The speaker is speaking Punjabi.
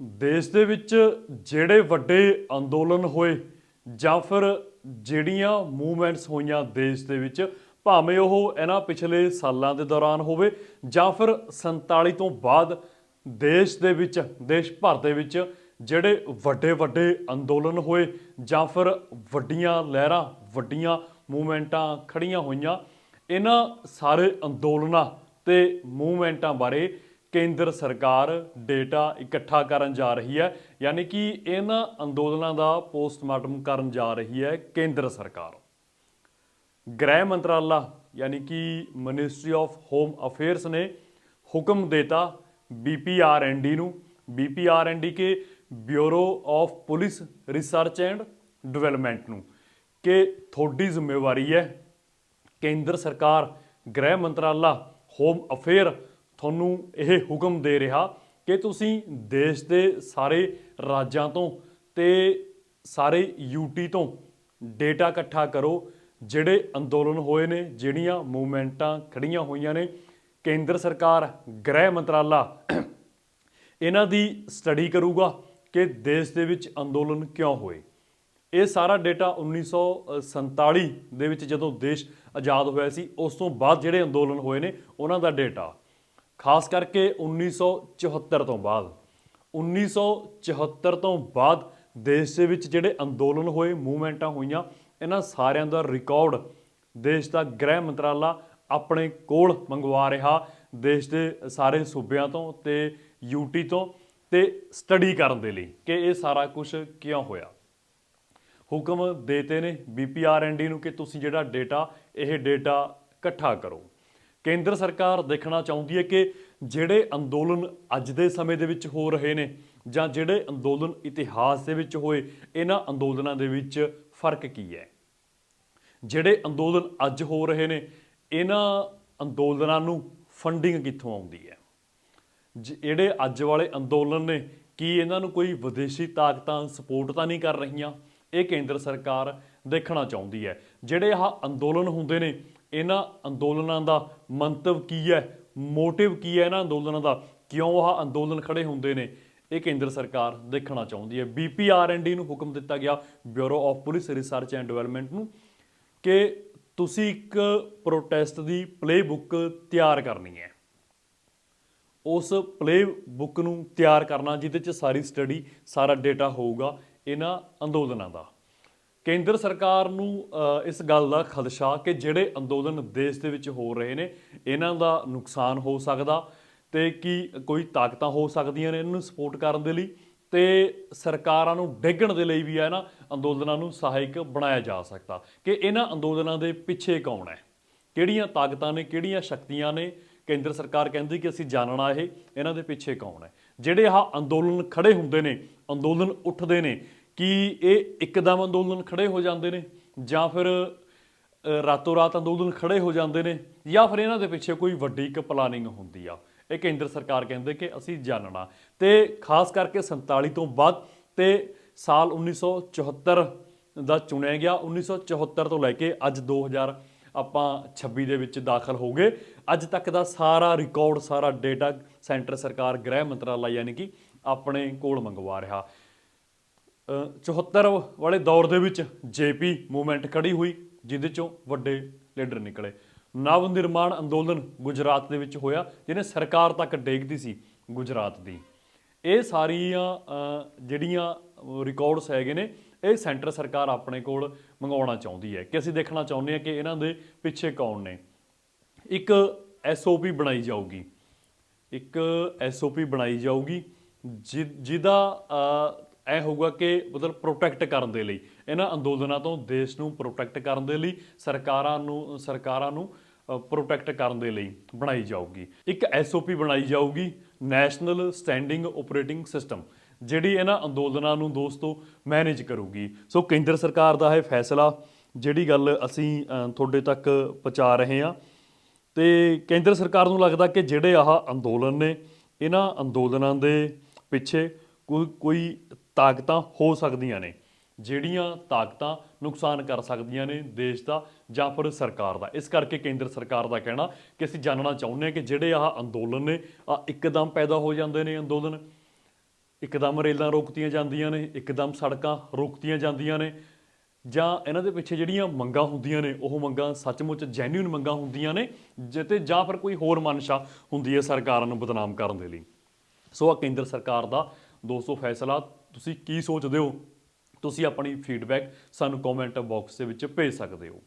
ਦੇਸ਼ ਦੇ ਵਿੱਚ ਜਿਹੜੇ ਵੱਡੇ ਅੰਦੋਲਨ ਹੋਏ ਜਾਂ ਫਿਰ ਜਿਹੜੀਆਂ ਮੂਵਮੈਂਟਸ ਹੋਈਆਂ ਦੇਸ਼ ਦੇ ਵਿੱਚ, ਭਾਵੇਂ ਉਹ ਇਹਨਾਂ ਪਿਛਲੇ ਸਾਲਾਂ ਦੇ ਦੌਰਾਨ ਹੋਵੇ ਜਾਂ ਫਿਰ 47 ਤੋਂ ਬਾਅਦ ਦੇਸ਼ ਦੇ ਵਿੱਚ, ਦੇਸ਼ ਭਰ ਦੇ ਵਿੱਚ ਜਿਹੜੇ ਵੱਡੇ ਵੱਡੇ ਅੰਦੋਲਨ ਹੋਏ ਜਾਂ ਫਿਰ ਵੱਡੀਆਂ ਲਹਿਰਾਂ, ਵੱਡੀਆਂ ਮੂਵਮੈਂਟਾਂ ਖੜੀਆਂ ਹੋਈਆਂ, ਇਹਨਾਂ ਸਾਰੇ ਅੰਦੋਲਨਾਂ ਤੇ ਮੂਵਮੈਂਟਾਂ ਬਾਰੇ ਕੇਂਦਰ ਸਰਕਾਰ ਡੇਟਾ ਇਕੱਠਾ ਕਰਨ ਜਾ ਰਹੀ ਹੈ, ਯਾਨੀ ਕਿ ਇਹਨਾਂ ਅੰਦੋਲਨਾਂ ਦਾ ਪੋਸਟਮਾਰਟਮ ਕਰਨ ਜਾ ਰਹੀ ਹੈ ਕੇਂਦਰ ਸਰਕਾਰ। ਗ੍ਰਹਿ ਮੰਤਰਾਲਾ, ਯਾਨੀ ਕਿ ਮਿਨਿਸਟਰੀ ਆਫ ਹੋਮ ਅਫੇਅਰਸ ਨੇ ਹੁਕਮ ਦੇਤਾ ਬੀਪੀਆਰਐਨਡੀ ਨੂੰ BPRND K bureau of police research and development ਨੂੰ, ਕਿ ਤੁਹਾਡੀ ਜ਼ਿੰਮੇਵਾਰੀ ਹੈ ਕੇਂਦਰ ਸਰਕਾਰ, ਗ੍ਰਹਿ ਮੰਤਰਾਲਾ ਹੋਮ ਅਫੇਅਰ ਤੁਹਾਨੂੰ ਇਹ ਹੁਕਮ ਦੇ ਰਿਹਾ ਕਿ ਤੁਸੀਂ ਦੇਸ਼ ਦੇ ਸਾਰੇ ਰਾਜਾਂ ਤੋਂ ਤੇ ਸਾਰੇ ਯੂਟੀ ਤੋਂ ਡੇਟਾ ਇਕੱਠਾ ਕਰੋ, ਜਿਹੜੇ ਅੰਦੋਲਨ ਹੋਏ ਨੇ, ਜਿਹੜੀਆਂ ਮੂਵਮੈਂਟਾਂ ਖੜੀਆਂ ਹੋਈਆਂ ਨੇ। ਕੇਂਦਰ ਸਰਕਾਰ, ਗ੍ਰਹਿ ਮੰਤਰਾਲਾ ਇਹਨਾਂ ਦੀ ਸਟੱਡੀ ਕਰੂਗਾ ਕਿ ਦੇਸ਼ ਦੇ ਵਿੱਚ ਅੰਦੋਲਨ ਕਿਉਂ ਹੋਏ। ਇਹ ਸਾਰਾ ਡੇਟਾ 1947 ਦੇ ਵਿੱਚ ਜਦੋਂ ਦੇਸ਼ ਆਜ਼ਾਦ ਹੋਇਆ ਸੀ, ਉਸ ਤੋਂ ਬਾਅਦ ਜਿਹੜੇ ਅੰਦੋਲਨ ਹੋਏ ਨੇ, ਉਹਨਾਂ ਦਾ ਡੇਟਾ। ਖਾਸ ਕਰਕੇ 1974 ਤੋਂ ਬਾਅਦ। 1974 ਤੋਂ ਬਾਅਦ ਦੇਸ਼ ਦੇ ਵਿੱਚ ਜਿਹੜੇ ਅੰਦੋਲਨ ਹੋਏ, ਮੂਵਮੈਂਟਾਂ ਹੋਈਆਂ, ਇਹਨਾਂ ਸਾਰਿਆਂ ਦਾ ਰਿਕਾਰਡ ਦੇਸ਼ ਦਾ ਗ੍ਰਹਿ ਮੰਤਰਾਲਾ ਆਪਣੇ ਕੋਲ ਮੰਗਵਾ ਰਿਹਾ, ਦੇਸ਼ ਦੇ ਸਾਰੇ ਸੂਬਿਆਂ ਤੋਂ ਤੇ ਯੂਟੀ ਤੋਂ ਤੇ ਸਟੱਡੀ ਕਰਨ ਦੇ ਲਈ ਕਿ ਇਹ ਸਾਰਾ ਕੁਝ ਕਿਉਂ ਹੋਇਆ। ਹੁਕਮ ਦੇਤੇ ਨੇ ਬੀਪੀਆਰਐਨਡੀ ਨੂੰ ਕਿ ਤੁਸੀਂ ਜਿਹੜਾ ਡੇਟਾ ਇਹ ਡੇਟਾ ਇਕੱਠਾ ਕਰੋ। ਕੇਂਦਰ ਸਰਕਾਰ ਦੇਖਣਾ ਚਾਹੁੰਦੀ ਹੈ ਕਿ ਜਿਹੜੇ ਅੰਦੋਲਨ ਅੱਜ ਦੇ ਸਮੇਂ ਦੇ ਵਿੱਚ ਹੋ ਰਹੇ ਨੇ ਜਾਂ ਜਿਹੜੇ ਅੰਦੋਲਨ ਇਤਿਹਾਸ ਦੇ ਵਿੱਚ ਹੋਏ, ਇਹਨਾਂ ਅੰਦੋਲਨਾਂ ਦੇ ਵਿੱਚ ਫ਼ਰਕ ਕੀ ਹੈ? ਜਿਹੜੇ ਅੰਦੋਲਨ ਅੱਜ ਹੋ ਰਹੇ ਨੇ, ਇਹਨਾਂ ਅੰਦੋਲਨਾਂ ਨੂੰ ਫੰਡਿੰਗ ਕਿੱਥੋਂ ਆਉਂਦੀ ਹੈ? ਜਿਹੜੇ ਅੱਜ ਵਾਲੇ ਅੰਦੋਲਨ ਨੇ, ਕੀ ਇਹਨਾਂ ਨੂੰ ਕੋਈ ਵਿਦੇਸ਼ੀ ਤਾਕਤਾਂ ਸਪੋਰਟ ਤਾਂ ਨਹੀਂ ਕਰ ਰਹੀਆਂ? ਇਹ ਕੇਂਦਰ ਸਰਕਾਰ ਦੇਖਣਾ ਚਾਹੁੰਦੀ ਹੈ। ਜਿਹੜੇ ਆਹ ਅੰਦੋਲਨ ਹੁੰਦੇ ਨੇ ਇਹਨਾਂ ਅੰਦੋਲਨਾਂ ਦਾ ਮੰਤਵ ਕੀ ਹੈ? ਮੋਟਿਵ ਕੀ ਹੈ ਇਹਨਾਂ ਅੰਦੋਲਨਾਂ ਦਾ? ਕਿਉਂ ਆਹ ਅੰਦੋਲਨ ਖੜੇ ਹੁੰਦੇ ਨੇ? ਇਹ ਕੇਂਦਰ ਸਰਕਾਰ ਦੇਖਣਾ ਚਾਹੁੰਦੀ ਹੈ। ਬੀਪੀਆਰਐਨਡੀ ਨੂੰ ਹੁਕਮ ਦਿੱਤਾ ਗਿਆ bureau of police research and development ਨੂੰ ਕਿ ਤੁਸੀਂ ਇੱਕ ਪ੍ਰੋਟੈਸਟ ਦੀ ਪਲੇਬੁੱਕ ਤਿਆਰ ਕਰਨੀ ਹੈ। ਉਸ ਪਲੇ ਬੁੱਕ ਨੂੰ ਤਿਆਰ ਕਰਨਾ, ਜਿਹਦੇ ਚ ਸਾਰੀ ਸਟੱਡੀ, ਸਾਰਾ ਡੇਟਾ ਹੋਊਗਾ ਇਹਨਾਂ ਅੰਦੋਲਨਾਂ ਦਾ। ਕੇਂਦਰ ਸਰਕਾਰ ਨੂੰ ਇਸ ਗੱਲ ਦਾ ਖਦਸ਼ਾ ਕਿ ਜਿਹੜੇ ਅੰਦੋਲਨ ਦੇਸ਼ ਦੇ ਵਿੱਚ ਹੋ ਰਹੇ ਨੇ, ਇਹਨਾਂ ਦਾ ਨੁਕਸਾਨ ਹੋ ਸਕਦਾ ਤੇ ਕੀ ਕੋਈ ਤਾਕਤਾਂ ਹੋ ਸਕਦੀਆਂ ਨੇ ਇਹਨਾਂ ਨੂੰ ਸਪੋਰਟ ਕਰਨ ਦੇ ਲਈ ਤੇ ਸਰਕਾਰਾਂ ਨੂੰ ਡੇਗਣ ਦੇ ਲਈ ਵੀ ਹੈ ਨਾ, ਅੰਦੋਲਨਾਂ ਨੂੰ ਸਹਾਇਕ ਬਣਾਇਆ ਜਾ ਸਕਦਾ। ਕਿ ਇਹਨਾਂ ਅੰਦੋਲਨਾਂ ਦੇ ਪਿੱਛੇ ਕੌਣ ਹੈ? ਕਿਹੜੀਆਂ ਤਾਕਤਾਂ ਨੇ, ਕਿਹੜੀਆਂ ਸ਼ਕਤੀਆਂ ਨੇ? ਕੇਂਦਰ ਸਰਕਾਰ ਕਹਿੰਦੀ ਕਿ ਅਸੀਂ ਜਾਣਨਾ ਇਹ, ਇਹਨਾਂ ਦੇ ਪਿੱਛੇ ਕੌਣ ਹੈ? ਜਿਹੜੇ ਆਹ ਅੰਦੋਲਨ ਖੜੇ ਹੁੰਦੇ ਨੇ, ਅੰਦੋਲਨ ਉੱਠਦੇ ਨੇ ਕਿ ਇਹ ਇੱਕਦਮ ਅੰਦੋਲਨ ਖੜੇ ਹੋ ਜਾਂਦੇ ਨੇ? ਜਾਂ ਫਿਰ ਰਾਤੋਂ ਰਾਤ ਅੰਦੋਲਨ ਖੜੇ ਹੋ ਜਾਂਦੇ ਨੇ? ਜਾਂ ਫਿਰ ਇਹਨਾਂ ਦੇ ਪਿੱਛੇ ਕੋਈ ਵੱਡੀ ਇੱਕ ਪਲਾਨਿੰਗ ਹੁੰਦੀ ਆ? ਇਹ ਕੇਂਦਰ ਸਰਕਾਰ ਕਹਿੰਦੇ ਕਿ ਅਸੀਂ ਜਾਣਨਾ ਤੇ ਖਾਸ ਕਰਕੇ 47 ਤੋਂ ਬਾਅਦ ਤੇ ਸਾਲ 1974 ਦਾ ਚੁਣਿਆ ਗਿਆ। 1974 ਤੋਂ ਲੈ ਕੇ ਅੱਜ 2000 ਆਪਾਂ 26 ਦੇ ਵਿੱਚ ਦਾਖਲ ਹੋ ਗਏ। ਅੱਜ ਤੱਕ ਦਾ ਸਾਰਾ ਰਿਕਾਰਡ ਸਾਰਾ ਡੇਟਾ ਸੈਂਟਰ ਸਰਕਾਰ, ਗ੍ਰਹਿ ਮੰਤਰਾਲਾ ਯਾਨੀ ਕਿ ਆਪਣੇ ਕੋਲ ਮੰਗਵਾ ਰਿਹਾ। 74 ਵਾਲੇ ਦੌਰ ਦੇ ਵਿੱਚ ਜੇਪੀ ਮੂਵਮੈਂਟ ਖੜੀ ਹੋਈ, ਜਿਹਦੇ ਚੋਂ ਵੱਡੇ ਲੀਡਰ ਨਿਕਲੇ। ਨਵ ਨਿਰਮਾਣ ਅੰਦੋਲਨ ਗੁਜਰਾਤ ਦੇ ਵਿੱਚ ਹੋਇਆ, ਜਿਹਨੇ ਸਰਕਾਰ ਤੱਕ ਡੇਗਦੀ ਸੀ ਗੁਜਰਾਤ ਦੀ। ਇਹ ਸਾਰੀਆਂ ਜਿਹੜੀਆਂ ਰਿਕਾਰਡਸ ਹੈਗੇ ਨੇ, ਇਹ ਸੈਂਟਰ ਸਰਕਾਰ ਆਪਣੇ ਕੋਲ ਮੰਗਵਾਉਣਾ ਚਾਹੁੰਦੀ ਹੈ ਕਿ ਅਸੀਂ ਦੇਖਣਾ ਚਾਹੁੰਦੇ ਹਾਂ ਕਿ ਇਹਨਾਂ ਦੇ ਪਿੱਛੇ ਕੌਣ ਨੇ। ਇੱਕ ਐਸਓਪੀ ਬਣਾਈ ਜਾਊਗੀ। ਇੱਕ ਐਸਓਪੀ ਬਣਾਈ ਜਾਊਗੀ, ਜਿ- ਜਿਹਦਾ ਇਹ ਹੋਊਗਾ ਕਿ ਮਤਲਬ ਪ੍ਰੋਟੈਕਟ ਕਰਨ ਦੇ ਲਈ, ਇਹਨਾਂ ਅੰਦੋਲਨਾਂ ਤੋਂ ਦੇਸ਼ ਨੂੰ ਪ੍ਰੋਟੈਕਟ ਕਰਨ ਦੇ ਲਈ, ਸਰਕਾਰਾਂ ਨੂੰ ਸਰਕਾਰਾਂ ਨੂੰ ਪ੍ਰੋਟੈਕਟ ਕਰਨ ਦੇ ਲਈ ਬਣਾਈ ਜਾਊਗੀ। ਇੱਕ ਐਸਓਪੀ ਬਣਾਈ ਜਾਊਗੀ ਨੈਸ਼ਨਲ ਸਟੈਂਡਿੰਗ ਆਪਰੇਟਿੰਗ ਸਿਸਟਮ ਜਿਹੜੀ ਇਹਨਾਂ ਅੰਦੋਲਨਾਂ ਨੂੰ ਦੋਸਤੋ ਮੈਨੇਜ ਕਰੂਗੀ। ਸੋ ਕੇਂਦਰ ਸਰਕਾਰ ਦਾ ਇਹ ਫੈਸਲਾ, ਜਿਹੜੀ ਗੱਲ ਅਸੀਂ ਤੁਹਾਡੇ ਤੱਕ ਪਹੁੰਚਾ ਰਹੇ ਹਾਂ। ਤੇ ਕੇਂਦਰ ਸਰਕਾਰ ਨੂੰ ਲੱਗਦਾ ਕਿ ਜਿਹੜੇ ਆਹ ਅੰਦੋਲਨ ਨੇ, ਇਹਨਾਂ ਅੰਦੋਲਨਾਂ ਦੇ ਪਿੱਛੇ ਕੋਈ ਕੋਈ ਤਾਕਤਾਂ ਹੋ ਸਕਦੀਆਂ ਨੇ, ਜਿਹੜੀਆਂ ਤਾਕਤਾਂ ਨੁਕਸਾਨ ਕਰ ਸਕਦੀਆਂ ਨੇ ਦੇਸ਼ ਦਾ ਜਾਂ ਫਿਰ ਸਰਕਾਰ ਦਾ। ਇਸ ਕਰਕੇ ਕੇਂਦਰ ਸਰਕਾਰ ਦਾ ਕਹਿਣਾ ਕਿ ਅਸੀਂ ਜਾਣਨਾ ਚਾਹੁੰਦੇ ਹਾਂ ਕਿ ਜਿਹੜੇ ਆਹ ਅੰਦੋਲਨ ਨੇ ਆ ਇੱਕਦਮ ਪੈਦਾ ਹੋ ਜਾਂਦੇ ਨੇ ਅੰਦੋਲਨ। ਇੱਕਦਮ ਰੇਲਾਂ ਰੋਕਤੀਆਂ ਜਾਂਦੀਆਂ ਨੇ, ਇੱਕਦਮ ਸੜਕਾਂ ਰੋਕਤੀਆਂ ਜਾਂਦੀਆਂ ਨੇ, ਜਾਂ ਇਹਨਾਂ ਦੇ ਪਿੱਛੇ ਜਿਹੜੀਆਂ ਮੰਗਾਂ ਹੁੰਦੀਆਂ ਨੇ, ਉਹ ਮੰਗਾਂ ਸੱਚਮੁੱਚ ਜੈਨੂਇਨ ਮੰਗਾਂ ਹੁੰਦੀਆਂ ਨੇ ਜਿੱਤੇ ਜਾਂ ਫਿਰ ਕੋਈ ਹੋਰ ਮਨਸ਼ਾ ਹੁੰਦੀ ਹੈ ਸਰਕਾਰਾਂ ਨੂੰ ਬਦਨਾਮ ਕਰਨ ਦੇ ਲਈ। ਸੋ ਆ ਕੇਂਦਰ ਸਰਕਾਰ ਦਾ ਦੋਸਤੋ ਫੈਸਲਾ ਤੁਸੀਂ ਕੀ ਸੋਚਦੇ ਹੋ? ਤੁਸੀਂ ਆਪਣੀ ਫੀਡਬੈਕ ਸਾਨੂੰ ਕਮੈਂਟ ਬਾਕਸ ਦੇ ਵਿੱਚ ਭੇਜ ਸਕਦੇ ਹੋ।